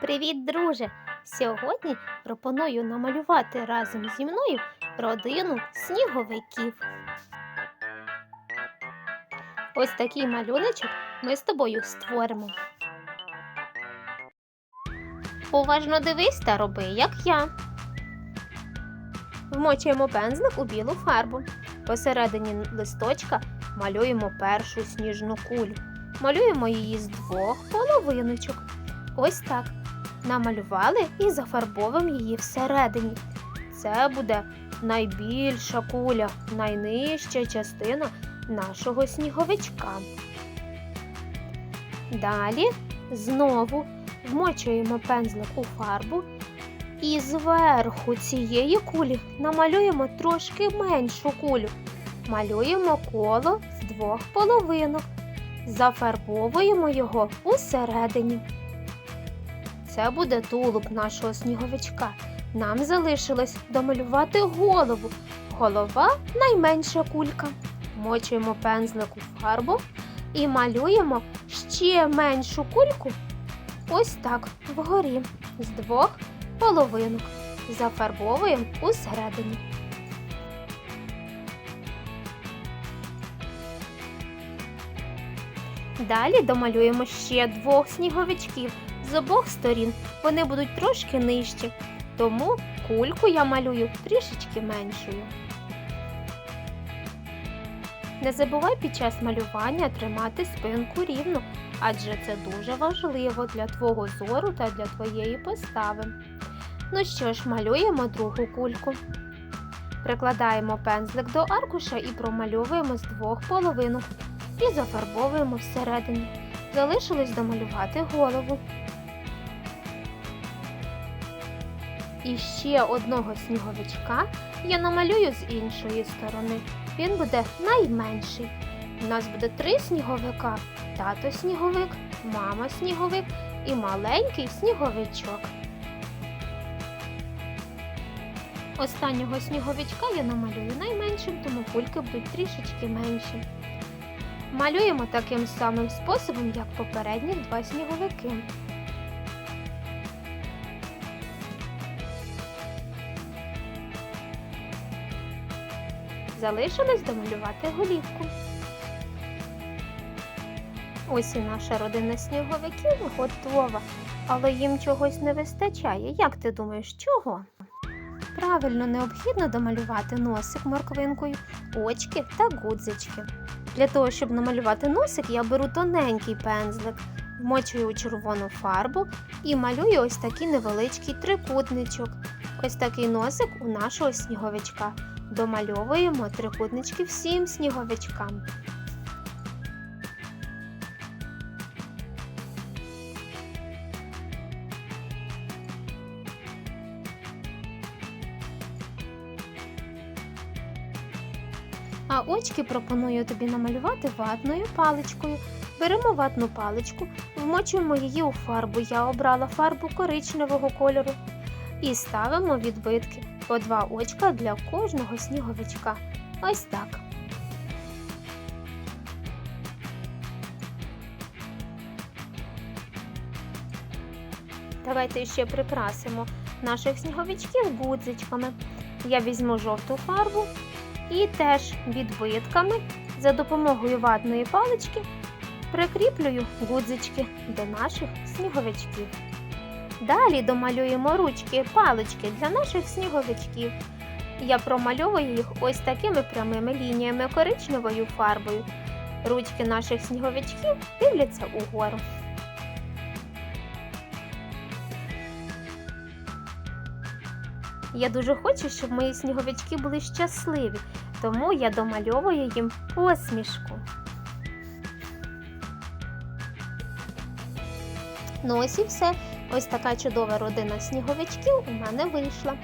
Привіт, друже! Сьогодні пропоную намалювати разом зі мною родину сніговиків. Ось такий малюночок ми з тобою створимо. Уважно дивись та роби, як я. Вмочуємо пензлик у білу фарбу. Посередині листочка малюємо першу сніжну кулю. Малюємо її з двох половиночок. Ось так. Намалювали і зафарбовуємо її всередині. Це буде найбільша куля, найнижча частина нашого сніговичка. Далі знову вмочуємо пензлик у фарбу і зверху цієї кулі намалюємо трошки меншу кулю. Малюємо коло з двох половинок. Зафарбовуємо його усередині. Це буде тулуб нашого сніговичка. Нам залишилось домалювати голову. Голова найменша кулька. Мочуємо пензлик у фарбу і малюємо ще меншу кульку. Ось так вгорі з двох половинок. Зафарбовуємо усередині. Далі домалюємо ще двох сніговичків з обох сторін. Вони будуть трошки нижчі, тому кульку я малюю трішечки меншою. Не забувай під час малювання тримати спинку рівно, адже це дуже важливо для твого зору та для твоєї постави. Ну що ж, малюємо другу кульку. Прикладаємо пензлик до аркуша і промальовуємо з двох половинок і зафарбовуємо всередині. Залишилось домалювати голову. І ще одного сніговичка я намалюю з іншої сторони. Він буде найменший. У нас буде три сніговика: тато сніговик, мама сніговик і маленький сніговичок. Останнього сніговичка я намалюю найменшим, тому кульки будуть трішечки менші. Малюємо таким самим способом, як попередні два сніговики. Залишилось домалювати голівку. Ось і наша родина сніговиків готова, але їм чогось не вистачає. Як ти думаєш, чого? Правильно, необхідно домалювати носик морквинкою, очки та гудзички. Для того, щоб намалювати носик, я беру тоненький пензлик, вмочую у червону фарбу і малюю ось такий невеличкий трикутничок. Ось такий носик у нашого сніговичка. Домальовуємо трикутнички всім сніговичкам. А очки пропоную тобі намалювати ватною паличкою. Беремо ватну паличку, вмочуємо її у фарбу. Я обрала фарбу коричневого кольору. І ставимо відбитки по два очка для кожного сніговичка. Ось так. Давайте ще прикрасимо наших сніговичків гудзичками. Я візьму жовту фарбу і теж відбитками за допомогою ватної палички прикріплюю гудзички до наших сніговичків. Далі домалюємо ручки, палички для наших сніговичків. Я промальовую їх ось такими прямими лініями коричневою фарбою. Ручки наших сніговичків дивляться угору. Я дуже хочу, щоб мої сніговички були щасливі, тому я домальовую їм посмішку. Ну ось і все. Ось така чудова родина сніговичків у мене вийшла.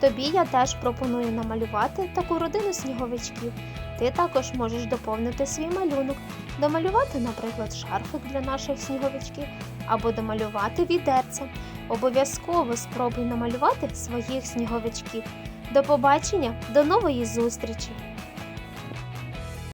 Тобі я теж пропоную намалювати таку родину сніговичків. Ти також можеш доповнити свій малюнок, домалювати, наприклад, шарфик для наших сніговичків або домалювати відерце. Обов'язково спробуй намалювати своїх сніговичків. До побачення, до нової зустрічі!